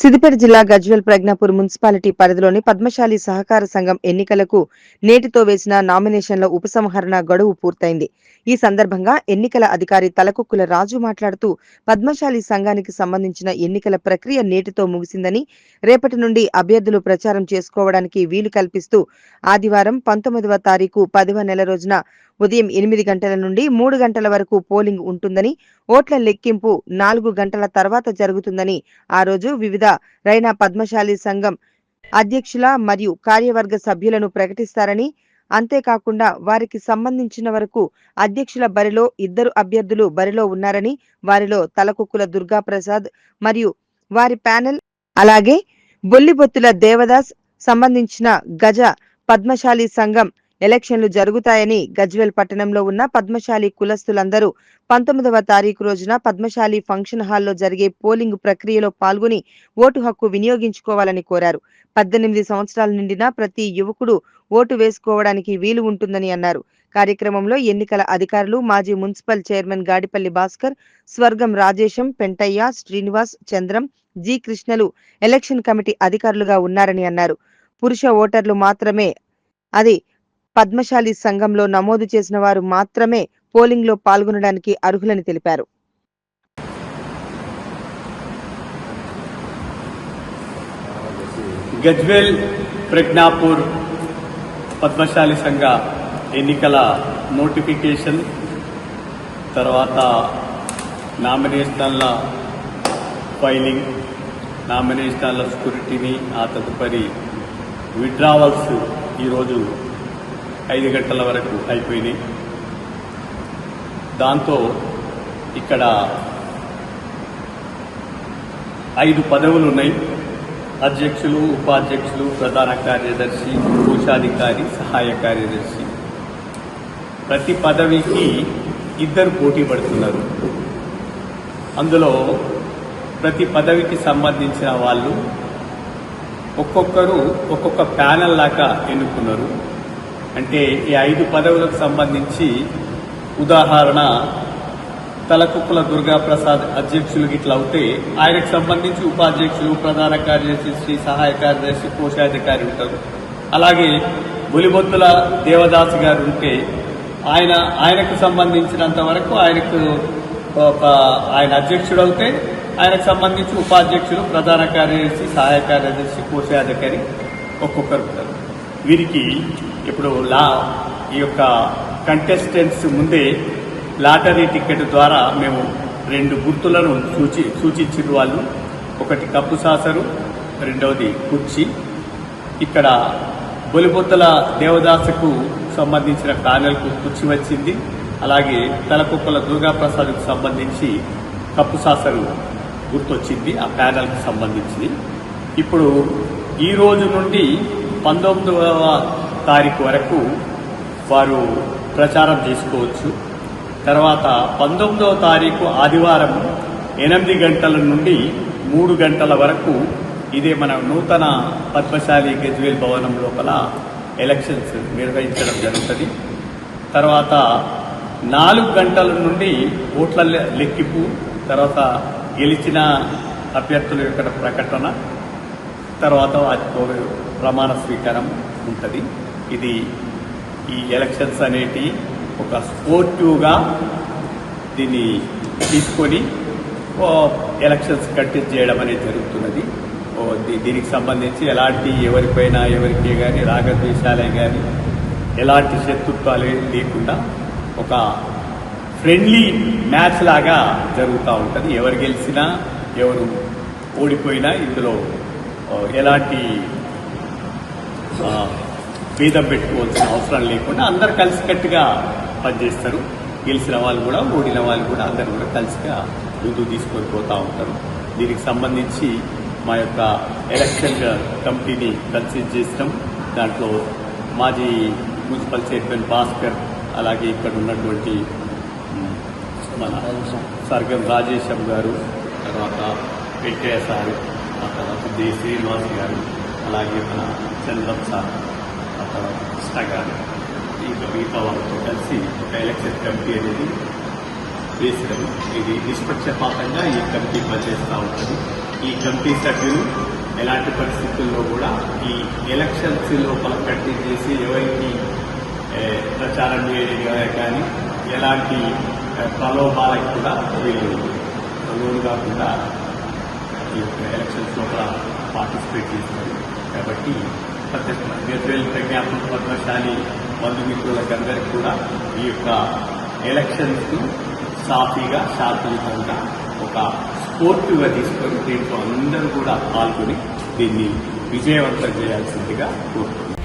సిద్దిపేట జిల్లా గజ్వెల్ ప్రజ్ఞాపూర్ మున్సిపాలిటీ పరిధిలోని పద్మశాలి సహకార సంఘం ఎన్నికలకు నేటితో వేసిన నామినేషన్ల ఉపసంహరణ గడువు పూర్తయింది. ఈ సందర్భంగా ఎన్నికల అధికారి తలకుక్కుల రాజు మాట్లాడుతూ పద్మశాలి సంఘానికి సంబంధించిన ఎన్నికల ప్రక్రియ నేటితో ముగిసిందని రేపటి నుండి అభ్యర్థులు ప్రచారం చేసుకోవడానికి వీలు కల్పిస్తూ ఆదివారం పంతొమ్మిదవ తారీఖు పదవ నెల రోజున ఉదయం ఎనిమిది గంటల నుండి మూడు గంటల వరకు పోలింగ్ ఉంటుందని ఓట్ల లెక్కింపు నాలుగు గంటల తర్వాత జరుగుతుందని ఆ రోజు వివిధ రైనా పద్మశాలి సంఘం అధ్యక్షుల మరియు కార్యవర్గ సభ్యులను ప్రకటిస్తారని అంతేకాకుండా వారికి సంబంధించిన వరకు అధ్యక్షుల బరిలో ఇద్దరు అభ్యర్థులు బరిలో ఉన్నారని వారిలో తలకుక్కుల దుర్గాప్రసాద్ మరియు వారి ప్యానెల్ అలాగే బొల్లిబొత్తుల దేవదాస్ సంబంధించిన గజ పద్మశాలి సంఘం ఎలక్షన్లు జరుగుతాయని గజ్వెల్ పట్టణంలో ఉన్న పద్మశాలి కులస్తులందరూ పంతొమ్మిదవ తారీఖు రోజున పద్మశాలి ఫంక్షన్ హాల్లో జరిగే పోలింగ్ ప్రక్రియలో పాల్గొని ఓటు హక్కు వినియోగించుకోవాలని కోరారు. పద్దెనిమిది సంవత్సరాల నిండిన ప్రతి యువకుడు ఓటు వేసుకోవడానికి వీలు ఉంటుందని అన్నారు. కార్యక్రమంలో ఎన్నికల అధికారులు మాజీ municipal chairman Gadipalli Bhaskar Swargam Rajesham Pentaiah Srinivas Chandram G కృష్ణలు ఎలక్షన్ కమిటీ అధికారులుగా ఉన్నారని అన్నారు. పురుష ఓటర్లు మాత్రమే అది పద్మశాలి సంఘంలో నమోదు చేసిన వారు మాత్రమే పోలింగ్లో పాల్గొనడానికి అర్హులని తెలిపారు. గజ్వేల్ ప్రజ్ఞాపూర్ పద్మశాలి సంఘ ఎన్నికల నోటిఫికేషన్ తర్వాత నామినేషన్ల ఫైలింగ్ నామినేషన్ల స్కూరిటీని ఆ తదుపరి విడ్రావల్స్ ఈరోజు ఐదు గంటల వరకు అయిపోయినాయి. దాంతో ఇక్కడ ఐదు పదవులు ఉన్నాయి. అధ్యక్షులు ఉపాధ్యక్షులు ప్రధాన కార్యదర్శి కోశాధికారి సహాయ కార్యదర్శి. ప్రతి పదవికి ఇద్దరు పోటీ పడుతున్నారు. అందులో ప్రతి పదవికి సంబంధించిన వాళ్ళు ఒక్కొక్కరు ఒక్కొక్క ప్యానల్ లాగా ఎన్నుకున్నారు. అంటే ఈ ఐదు పదవులకు సంబంధించి ఉదాహరణ తలకుప్పల దుర్గాప్రసాద్ అధ్యక్షులు ఇట్లా అవుతే ఆయనకు సంబంధించి ఉపాధ్యక్షులు ప్రధాన కార్యదర్శి సహాయ కార్యదర్శి కోశాధికారి ఉంటారు. అలాగే బులిబొత్తుల దేవదాస్ గారు ఉంటే ఆయన ఆయనకు సంబంధించినంత వరకు ఆయనకు ఒక ఆయన అధ్యక్షుడు అవుతే ఆయనకు సంబంధించి ఉపాధ్యక్షులు ప్రధాన కార్యదర్శి సహాయ కార్యదర్శి కోశాధికారి ఒక్కొక్కరు ఉంటారు. వీరికి ఇప్పుడు లా ఈ యొక్క కంటెస్టెంట్స్ ముందే లాటరీ టికెట్ ద్వారా మేము రెండు గుర్తులను సూచి సూచించిన వాళ్ళు. ఒకటి కప్పు సాసరు రెండవది కుర్చీ. ఇక్కడ బొలిబొత్తల దేవదాసకు సంబంధించిన ప్యానెల్కు కుర్చీ వచ్చింది. అలాగే తలకుక్కల దుర్గాప్రసాద్కు సంబంధించి కప్పు సాసరు గుర్తొచ్చింది ఆ ప్యానల్కి సంబంధించి ఇప్పుడు ఈ రోజు నుండి పంతొమ్మిదవ తారీఖు వరకు వారు ప్రచారం చేసుకోవచ్చు. తర్వాత పంతొమ్మిదవ తారీఖు ఆదివారం ఎనిమిది గంటల నుండి మూడు గంటల వరకు ఇదే మన నూతన పద్మశాలి గజ్వేల్ భవనం లోపల ఎలక్షన్స్ నిర్వహించడం జరుగుతుంది. తర్వాత నాలుగు గంటల నుండి ఓట్ల లెక్కింపు తర్వాత గెలిచిన అభ్యర్థుల యొక్క ప్రకటన తర్వాత ప్రమాణ స్వీకారం ఉంటుంది. ఇది ఈ ఎలక్షన్స్ అనేటి ఒక స్పోర్టివ్గా దీన్ని తీసుకొని ఎలక్షన్స్ కంటెస్ట్ చేయడం అనేది జరుగుతున్నది. దీనికి సంబంధించి ఎలాంటి ఎవరిపైన ఎవరికి కానీ రాగద్వేషాలే కానీ ఎలాంటి శత్రుత్వాలు లేకుండా ఒక ఫ్రెండ్లీ మ్యాచ్ లాగా జరుగుతూ ఉంటుంది. ఎవరు గెలిచినా ఎవరు ఓడిపోయినా ఇందులో ఎలాంటి భేదం పెట్టుకోవాల్సిన అవసరం లేకుండా అందరు కలిసికట్టుగా పనిచేస్తారు. గెలిచిన వాళ్ళు కూడా ఓడిన వాళ్ళు కూడా అందరు కూడా కలిసిగా ముందు తీసుకొని పోతూ ఉంటారు. దీనికి సంబంధించి మా యొక్క ఎలక్షన్ కమిటీని కన్సిడర్ చేసినాం దాంట్లో మాజీ మున్సిపల్ చైర్మన్ భాస్కర్ అలాగే ఇక్కడ ఉన్నటువంటి మన సర్గం రాజేశం గారు తర్వాత వెంకయ్య సారు ఆ తర్వాత డి శ్రీనివాస్ గారు అలాగే మన చంద్రం సార్. ఆ తర్వాత ఇంకా మిగతా వాళ్ళతో కలిసి ఒక ఎలక్షన్ కమిటీ అనేది వేసినాము ఇది నిష్పక్షపాతంగా ఈ కమిటీ పనిచేస్తూ ఉంటుంది. ఈ కమిటీ సభ్యులు ఎలాంటి పరిస్థితుల్లో కూడా ఈ ఎలక్షన్స్ లోపల కంటెక్ట్ చేసి ఎవరికి ప్రచారం చేయడం కానీ ఎలాంటి ప్రలోభాలకు కూడా వీళ్ళు లోను కాకుండా ఈ యొక్క ఎలక్షన్స్ లోపల పార్టిసిపేట్ చేస్తారు. కాబట్టి ప్రత్యేక గద్వేల్ ప్రజ్ఞాపన పద్మశాలి బంధుమిత్రులకందరికీ కూడా ఈ యొక్క ఎలక్షన్స్ సాఫీగా శాంతియుతంగా ఒక స్పోర్టివ్గా తీసుకొని దీంట్లో అందరూ కూడా పాల్గొని దీన్ని విజయవంతం చేయాల్సిందిగా కోరుతున్నాను